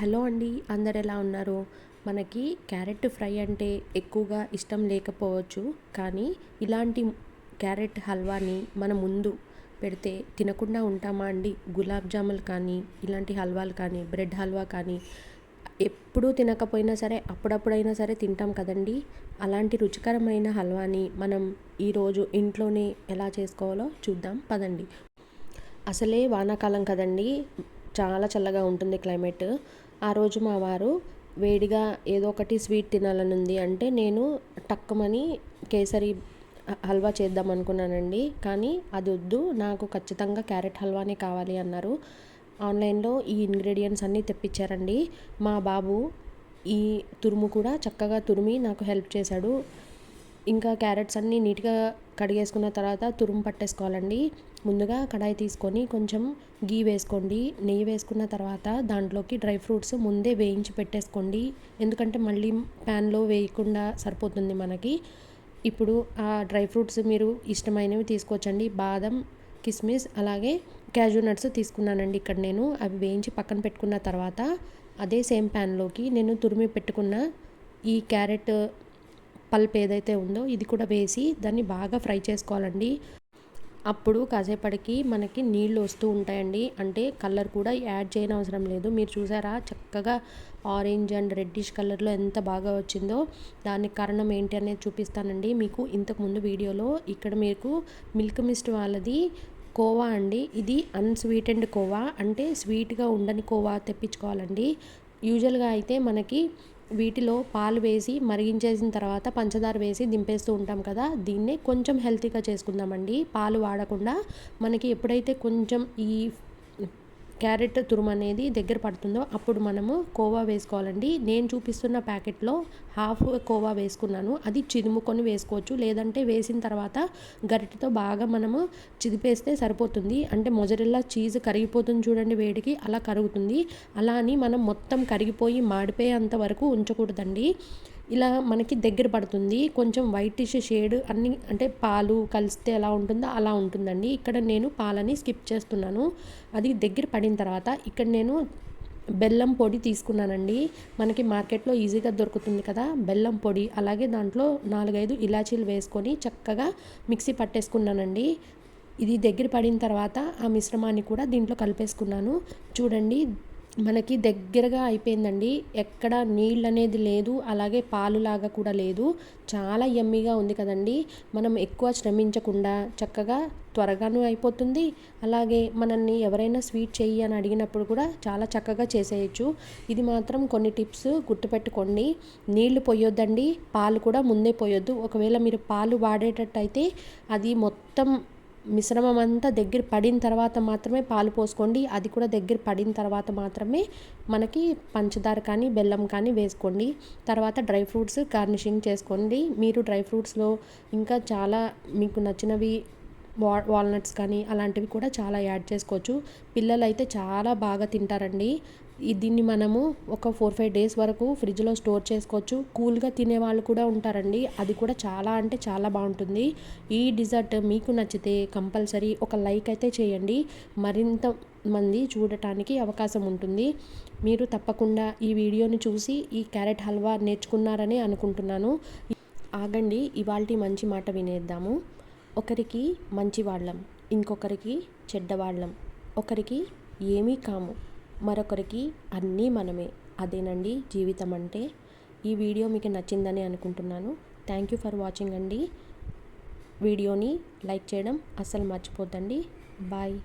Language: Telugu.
హలో అండి అందరు ఎలా ఉన్నారు? మనకి క్యారెట్ ఫ్రై అంటే ఎక్కువగా ఇష్టం లేకపోవచ్చు కానీ ఇలాంటి క్యారెట్ హల్వాని మన ముందు పెడితే తినకుండా ఉంటామా అండి? గులాబ్ జాములు కానీ ఇలాంటి హల్వాలు కానీ బ్రెడ్ హల్వా కానీ ఎప్పుడూ తినకపోయినా సరే అప్పుడప్పుడైనా సరే తింటాం కదండి? అలాంటి రుచికరమైన హల్వాని మనం ఈరోజు ఇంట్లోనే ఎలా చేసుకోవాలో చూద్దాం పదండి. అసలే వానాకాలం కదండి చాలా చల్లగా ఉంటుంది క్లైమేట్. ఆ రోజు మా వారు వేడిగా ఏదో ఒకటి స్వీట్ తినాలని ఉంది అంటే నేను టక్కుమని కేసరి హల్వా చేద్దాం అనుకున్నానండి. కానీ అది వద్దు నాకు ఖచ్చితంగా క్యారెట్ హల్వానే కావాలి అన్నారు. ఆన్లైన్లో ఈ ఇంగ్రీడియంట్స్ అన్నీ తెప్పించారండి. మా బాబు ఈ తురుము కూడా చక్కగా తురిమి నాకు హెల్ప్ చేశాడు. ఇంకా క్యారెట్స్ అన్నీ నీట్గా కడిగేసుకున్న తర్వాత తురుము పట్టేసుకోవాలండి. ముందుగా కడాయి తీసుకొని కొంచెం గీ వేసుకోండి. నెయ్యి వేసుకున్న తర్వాత దాంట్లోకి డ్రై ఫ్రూట్స్ ముందే వేయించి పెట్టేసుకోండి. ఎందుకంటే మళ్ళీ ప్యాన్లో వేయకుండా సరిపోతుంది మనకి. ఇప్పుడు ఆ డ్రై ఫ్రూట్స్ మీరు ఇష్టమైనవి తీసుకోవచ్చండి. బాదం కిస్మిస్ అలాగే క్యాజూ నట్స్ తీసుకున్నానండి ఇక్కడ నేను. అవి వేయించి పక్కన పెట్టుకున్న తర్వాత అదే సేమ్ ప్యాన్లోకి నేను తురిమి పెట్టుకున్న ఈ క్యారెట్ పల్ప్ ఏదైతే ఉందో ఇది కూడా వేసి దాన్ని బాగా ఫ్రై చేసుకోవాలండి. అప్పుడు కాసేపటికి మనకి నీళ్ళు వస్తూ ఉంటాయండి. అంటే కలర్ కూడా యాడ్ చేయని అవసరం లేదు. మీరు చూసారా? చక్కగా ఆరెంజ్ అండ్ రెడ్డిష్ కలర్లో ఎంత బాగా వచ్చిందో. దానికి కారణం ఏంటి అనేది చూపిస్తానండి. మీకు ఇంతకుముందు వీడియోలో ఇక్కడ మీకు మిల్క్ మిస్ట్ వాళ్ళది కోవా అండి. ఇది అన్స్వీటెండ్ కోవా. అంటే స్వీట్గా ఉండని కోవా తెప్పించుకోవాలండి. యూజువల్గా అయితే మనకి వీటిలో పాలు వేసి మరిగించేసిన తర్వాత పంచదార వేసి దింపేస్తూ ఉంటాం కదా దీన్నే కొంచెం హెల్తీగా చేసుకుందామండి. పాలు వాడకుండా మనకి ఎప్పుడైతే కొంచెం ఈ క్యారెట్ తురుము అనేది దగ్గర పడుతుందో అప్పుడు మనము కోవా వేసుకోవాలండి. నేను చూపిస్తున్న ప్యాకెట్లో హాఫ్ కోవా వేసుకున్నాను. అది చిదుముకొని వేసుకోవచ్చు. లేదంటే వేసిన తర్వాత గరిటెతో బాగా మనము చిదిపేస్తే సరిపోతుంది. అంటే మొజరెల్లా చీజ్ కరిగిపోతుంది చూడండి వేడికి అలా కరుగుతుంది. అలా అని మనం మొత్తం కరిగిపోయి మాడిపోయేంత వరకు ఉంచకూడదండి. ఇలా మనకి దగ్గర పడుతుంది. కొంచెం వైటిష్ షేడ్ అన్ని అంటే పాలు కలిస్తే ఎలా ఉంటుందో అలా ఉంటుందండి. ఇక్కడ నేను పాలని స్కిప్ చేస్తున్నాను. అది దగ్గర పడిన తర్వాత ఇక్కడ నేను బెల్లం పొడి తీసుకున్నానండి. మనకి మార్కెట్లో ఈజీగా దొరుకుతుంది కదా. బెల్లం పొడి అలాగే దాంట్లో నాలుగైదు ఇలాచీలు వేసుకొని చక్కగా మిక్సీ పట్టేసుకున్నానండి. ఇది దగ్గర పడిన తర్వాత ఆ మిశ్రమాన్ని కూడా దీంట్లో కలిపేసుకున్నాను. చూడండి మనకి దగ్గరగా అయిపోయిందండి. ఎక్కడ నీళ్ళు అనేది లేదు అలాగే పాలులాగా కూడా లేదు. చాలా యమ్మీగా ఉంది కదండి. మనం ఎక్కువ శ్రమించకుండా చక్కగా త్వరగాను అయిపోతుంది. అలాగే మనల్ని ఎవరైనా స్వీట్ చెయ్యి అని అడిగినప్పుడు కూడా చాలా చక్కగా చేసేయచ్చు. ఇది మాత్రం కొన్ని టిప్స్ గుర్తుపెట్టుకోండి. నీళ్ళు పోయొద్దండి పాలు కూడా ముందే పోయొద్దు. ఒకవేళ మీరు పాలు వాడేటట్టయితే అది మొత్తం మిశ్రమం అంతా దగ్గర పడిన తర్వాత మాత్రమే పాలు పోసుకోండి. అది కూడా దగ్గర పడిన తర్వాత మాత్రమే మనకి పంచదార కానీ బెల్లం కానీ వేసుకోండి. తర్వాత డ్రై ఫ్రూట్స్ గార్నిషింగ్ చేసుకోండి. మీరు డ్రై ఫ్రూట్స్లో ఇంకా చాలా మీకు నచ్చినవి వా వాల్నట్స్ కానీ అలాంటివి కూడా చాలా యాడ్ చేసుకోవచ్చు. పిల్లలు అయితే చాలా బాగా తింటారండి. దీన్ని మనము ఒక ఫోర్ ఫైవ్ డేస్ వరకు ఫ్రిడ్జ్లో స్టోర్ చేసుకోవచ్చు. కూల్గా తినే వాళ్ళు కూడా ఉంటారండి. అది కూడా చాలా అంటే చాలా బాగుంటుంది. ఈ డిజర్ట్ మీకు నచ్చితే కంపల్సరీ ఒక లైక్ అయితే చేయండి. మరింత మంది చూడటానికి అవకాశం ఉంటుంది. మీరు తప్పకుండా ఈ వీడియోని చూసి ఈ క్యారెట్ హల్వా నేర్చుకున్నారని అనుకుంటున్నాను. ఆగండి ఇవాళ మంచి మాట వినేద్దాము. ఒకరికి మంచి వాళ్ళం ఇంకొకరికి చెడ్డవాళ్ళం ఒకరికి ఏమీ కాము మరొకరికి అన్నీ మనమే. అదేనండి జీవితం అంటే? ఈ వీడియో మీకు నచ్చిందని అనుకుంటున్నాను. థ్యాంక్ యూ ఫర్ వాచింగ్ అండి. వీడియోని లైక్ చేయడం అస్సలు మర్చిపోద్దండి. బాయ్.